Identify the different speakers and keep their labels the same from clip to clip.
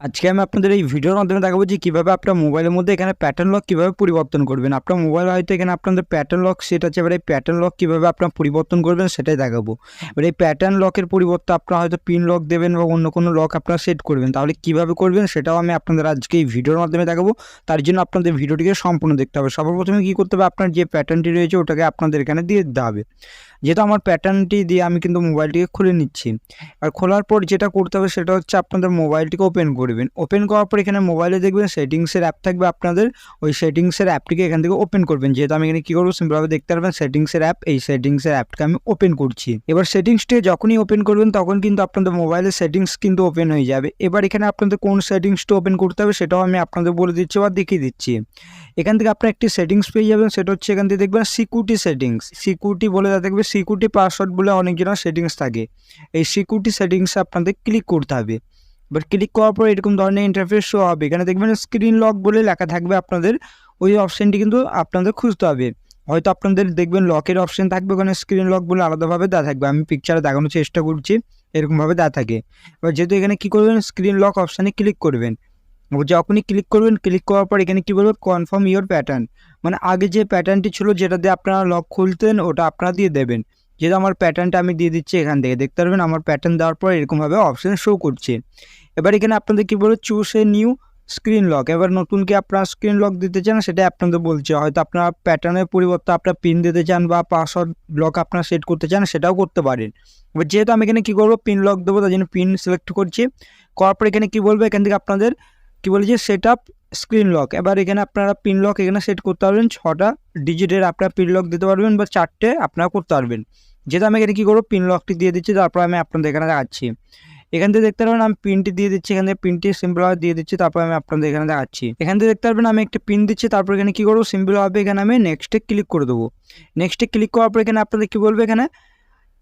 Speaker 1: আজকে আমি আপনাদের এই ভিডিওর মাধ্যমে দেখাবো যে কীভাবে আপনার মোবাইলের মধ্যে এখানে প্যাটার্ন লক কীভাবে পরিবর্তন করবেন। আপনার মোবাইল হয়তো এখানে আপনাদের প্যাটার্ন লক সেট আছে, এবার এই প্যাটার্ন লক কীভাবে আপনার পরিবর্তন করবেন সেটাই দেখাবো। এবার এই প্যাটার্ন লকের পরিবর্তে আপনারা হয়তো পিন লক দেবেন বা অন্য কোনো লক আপনারা সেট করবেন। তাহলে কীভাবে করবেন সেটাও আমি আপনাদের আজকে এই ভিডিওর মাধ্যমে দেখাবো। তার জন্য আপনাদের ভিডিওটিকে সম্পূর্ণ দেখতে হবে। সবার প্রথমে কী করতে হবে? আপনার যে প্যাটার্নটি রয়েছে, ওটাকে আপনাদের এখানে দিয়ে দিতে হবে। যেহেতু আমার প্যাটার্নটি দিয়ে আমি কিন্তু মোবাইলটিকে খুলে নিচ্ছি। আর খোলার পর যেটা করতে হবে সেটা হচ্ছে আপনাদের মোবাইলটিকে ওপেন করবেন। ওপেন করার পর এখানে মোবাইলে দেখবেন সেটিংসের অ্যাপ থাকবে আপনাদের। ওই সেটিংসের অ্যাপটিকে এখান থেকে ওপেন করবেন। যেহেতু আমি এখানে কী করব সিম্পলভাবে দেখতে পারবেন সেটিংসের অ্যাপ এই সেটিংসের অ্যাপটাকে আমি ওপেন করছি। এবার সেটিংসটি যখনই ওপেন করবেন তখন কিন্তু আপনাদের মোবাইলের সেটিংস কিন্তু ওপেন হয়ে যাবে। এবার এখানে আপনাদের কোন সেটিংসটা ওপেন করতে হবে সেটাও আমি আপনাদের বলে দিচ্ছি বা দেখিয়ে দিচ্ছি। এখান থেকে আপনার একটি সেটিংস পেয়ে যাবেন। সেটা হচ্ছে এখান থেকে দেখবেন সিকিউরিটি সেটিংস সিকিউরিটি বলে দেওয়া থাকবে সিকিউরিটি পাসওয়ার্ড বলে অনেকজনের সেটিংস থাকে। এই সিকিউরিটি সেটিংসে আপনাদের ক্লিক করতে হবে। এবার ক্লিক করার পর এরকম ধরনের ইন্টারফেস শো হবে। এখানে দেখবেন স্ক্রিন লক বলে লেখা থাকবে আপনাদের। ওই অপশানটি কিন্তু আপনাদের খুঁজতে হবে। হয়তো আপনাদের দেখবেন লকের অপশান থাকবে, ওখানে স্ক্রিন লক বলে আলাদাভাবে দেওয়া থাকবে। আমি পিকচারে দেখানোর চেষ্টা করছি, এরকমভাবে দেওয়া থাকে। এবার যেহেতু এখানে কী করবেন? স্ক্রিন লক অপশানে ক্লিক করবেন। যখনই ক্লিক করবেন ক্লিক করার পর এখানে কী বলবে কনফার্ম ইওর প্যাটার্ন মানে আগে যে প্যাটার্নটি ছিল যেটা দিয়ে আপনারা লক খুলতেন, ওটা আপনারা দিয়ে দেবেন। যেহেতু আমার প্যাটার্নটা আমি দিয়ে দিচ্ছি এখান থেকে, দেখতে পারবেন আমার প্যাটার্ন দেওয়ার পর এরকমভাবে অপশান শো করছে। এবার এখানে আপনাদের কী বলব choose a new screen lock এবার নতুন কি আপনারা স্ক্রিন লক দিতে চান সেটা আপনাদের বলছে। হয়তো আপনারা প্যাটার্নের পরিবর্তে আপনারা পিন দিতে চান বা পাসওয়ার্ড লক আপনারা সেট করতে চান, সেটাও করতে পারেন। এবার যেহেতু আমি এখানে কী করব পিন লক দেবো, তার জন্য পিন সিলেক্ট করছি। করার পর এখানে কী বলব, এখান থেকে আপনাদের কী বলে যে সেট আপ স্ক্রিন লক এবার এখানে আপনারা পিন লক এখানে সেট করতে পারবেন। ছটা ডিজিটের আপনারা পিন লক দিতে পারবেন বা চারটে আপনারা করতে পারবেন। যেহেতু আমি এখানে কী করব? পিন লকটি দিয়ে দিচ্ছি, তারপর আমি আপনাদের এখানে দেখাচ্ছি। এখান থেকে দেখতে পারবেন আমি পিনটি দিয়ে দিচ্ছি, এখান থেকে পিনটি সিম্পলভাবে দিয়ে দিচ্ছি, তারপর আমি আপনাদের এখানে দেখাচ্ছি। এখান থেকে দেখতে পারবেন আমি একটা পিন দিচ্ছি, তারপর এখানে কী করব? সিম্পলভাবে এখানে আমি নেক্সটে ক্লিক করে দেবো। নেক্সটে ক্লিক করার পর এখানে আপনাদের কী বলবে এখানে?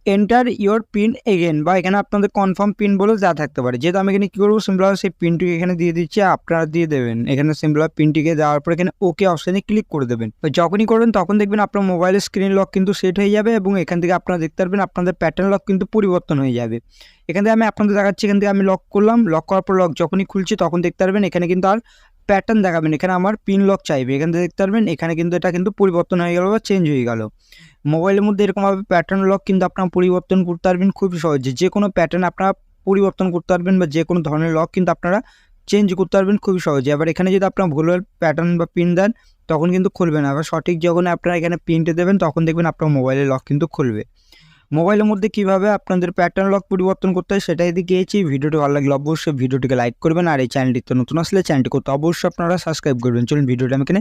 Speaker 1: এন্টার ইওর পিন এগেন বা এখানে আপনাদের কনফার্ম পিন বলে যা থাকতে পারে। যেহেতু আমি এখানে কী করব? সিম্পলভাবে সেই পিনটিকে এখানে দিয়ে দিচ্ছি, আপনারা দিয়ে দেবেন। এখানে সিম্পলভাবে পিনটিকে দেওয়ার পর এখানে ওকে অপশানে ক্লিক করে দেবেন। যখনই করবেন, তখন দেখবেন আপনার মোবাইলের স্ক্রিন লক কিন্তু সেট হয়ে যাবে এবং এখান থেকে আপনারা দেখতে পারবেন আপনাদের প্যাটার্ন লক কিন্তু পরিবর্তন হয়ে যাবে। এখান থেকে আমি আপনাদের দেখাচ্ছি, এখান থেকে আমি লক করলাম। লক করার পর লক যখনই খুলছি, তখন দেখতে পারবেন এখানে কিন্তু আর প্যাটার্ন দেখাবেন। এখানে আমার পিন লক চাইবে। এখান থেকে দেখতে পারবেন, এখানে কিন্তু এটা কিন্তু পরিবর্তন হয়ে গেল বা চেঞ্জ হয়ে গেল। মোবাইলের মধ্যে এরকমভাবে প্যাটার্ন লক কিন্তু আপনারা পরিবর্তন করতে পারবেন খুব সহজে। যে কোনো প্যাটার্ন আপনারা পরিবর্তন করতে পারবেন বা যে কোনো ধরনের লক কিন্তু আপনারা চেঞ্জ করতে পারবেন খুবই সহজে। এবার এখানে যদি আপনার ভুলের প্যাটার্ন বা পিন দেন, তখন কিন্তু খুলবে না। আবার সঠিক যখন আপনারা এখানে পিনটে দেবেন, তখন দেখবেন আপনার মোবাইলের লক কিন্তু খুলবে। মোবাইলের মধ্যে কীভাবে আপনাদের প্যাটার্ন লক পরিবর্তন করতে হয় সেটাই দেখিয়েছি ভিডিওটি ভালো লাগলে অবশ্যই ভিডিওটিকে লাইক করবেন আর এই চ্যানেলটিতে নতুন আসলে চ্যানেলটি করতে অবশ্যই আপনারা সাবস্ক্রাইব করবেন। চলুন ভিডিওটা আমি এখানে